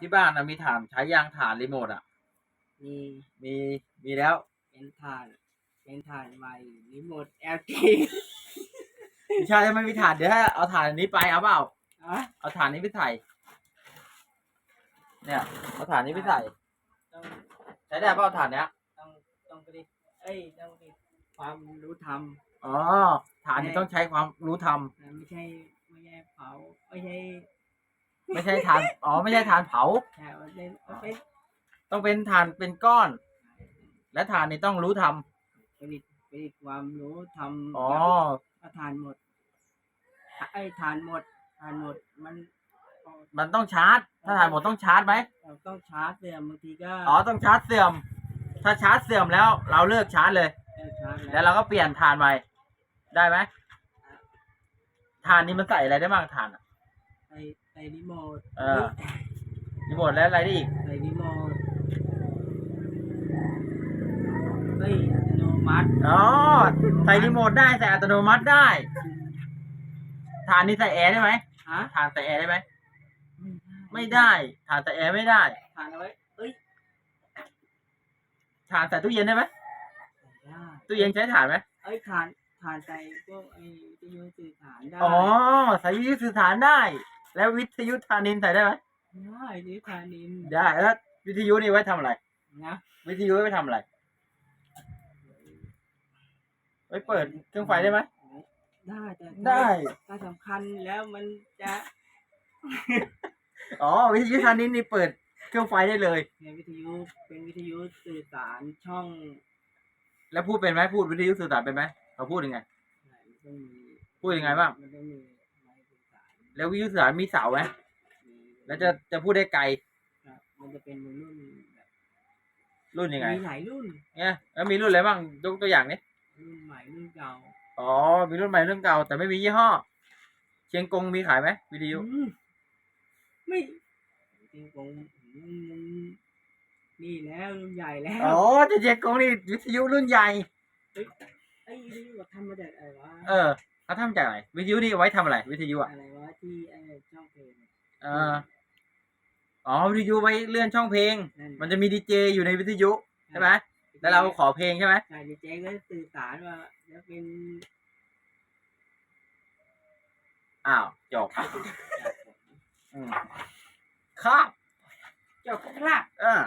ที่บ้านนะมีฐานใช้ยางฐานรีโมทอะ มีมีมีแล้ว เป็นฐานเป็นฐานใหม่รีโมท LG ไม่ใช่ถ้าไม่มีฐานเดี๋ยวให้เอาฐานอันนี้ไปเอาเปล่าอะเอาฐานนี้ไปใส่เนี่ยเอาฐานนี้ไปใส่ต้องใช้ได้เปล่าฐานเนี้ยต้องต้องผลิตเอ้ยต้องผลิตความรู้ทอ๋อฐานนี้ต้องใช้ความรู้ทำำนะไม่ใช่ไม่ใช่เผาไม่ใช่ ไม่ใช่ฐานอ๋อไม่ใช่ฐานเผาใช่เอาเป็นเอาเป็นต้องเป็นฐานเป็นก้อน และฐานนี้ต้องรู้ทำผลิตผลิตความรู้ทำอ๋อถ้าทานหมดไอ้ยทานหมดทานหมดมันมันต้องชาร์จ ถ้าฐานหมดต้องชาร์จไหมเราต้องชาร์จเสื่อมบางทีก็อ๋อต้องชาร์จเสื่อม ถ้าชาร์จเสื่อมแล้ว เราเลิกชาร์จเลย เออชาร์จแล้วเราก็เปลี่ยนฐานใหม่ได้ไหมฐานนี้มันใส่อะไรได้บ้างฐานอะ ใส่ใส่รีโมทเออรีโมทและอะไรได้อีกใส่รีโมทเฮ้ยอัตโนมัติอ๋อใส่รีโมทได้ใส่อัตโนมัติได้ ฐานนี้ใส่แอร์ได้ไหมฮะฐานใส่แอร์ได้ไหมไม่ไม่ได้ฐานใส่แอร์ไม่ได้ทานเอาไว้เอ้ยฐานใส่ตู้เย็นได้ไหมใส่ได้ตู้เย็นใช้ฐานไหมเอ้ยทานทานใส่พวกไอ้วิทยุสื่อสารได้ อ๋อใส่วิทยุสื่อสารได้ แล้ววิทยุฐานินใส่ได้ไหมได้นี่ทานินได้แล้ววิทยุนี่ไว้ทำอะไร นะวิทยุไว้ทำอะไร ไว้เปิดเครื่องไฟได้ไหมได้แต่ได้ถ้าสำคัญแล้วมันจะอ๋อวิทยุฐานินนี่เปิดเครื่องไฟได้เลย ในวิทยุเป็นวิทยุสื่อสารช่องแล้วพูดเป็นไหมพูดวิทยุสื่อสารเป็นไหมเขาพูดยังไง ไหนมันต้องมีพูดยังไงบ้าง มันต้องมีไม้สื่อสาร แล้ววิทยุสื่อสารมีเสาไหมมีแล้วจะจะพูดได้ไกลครับมันจะเป็นรุ่นแบบรุ่นยังไงมีหลายรุ่นเนี่ยแล้วมีรุ่นอะไรบ้างยกตัวอย่างนี้รุ่นใหม่รุ่นเก่าอ๋อมีรุ่นใหม่รุ่นเก่า แต่ไม่มียี่ห้อ เชียงกงมีขายไหมวิทยุอืมไม่จริงผมนี่แล้วรุ่นใหญ่แล้วอ๋อจะเชียงกงนี่วิทยุรุ่นใหญ่ไอ้วิทยุทำมาจากอะไรวะเออเขาทำจากอะไรวิทยุนี่เอาไว้ทำอะไร วิทยุอะอะไรวะ ที่ไอ้ช่องเพลงเอออ๋อวิทยุไว้เลื่อนช่องเพลง นั่นมันจะมีดีเจอยู่ในวิทยุใช่ไหมแล้วเราขอเพลงใช่ไหมใช่ดีเจก็สื่อสารว่าแล้วเป็นอ้าวจบจากผมอืมครับจบครับเออ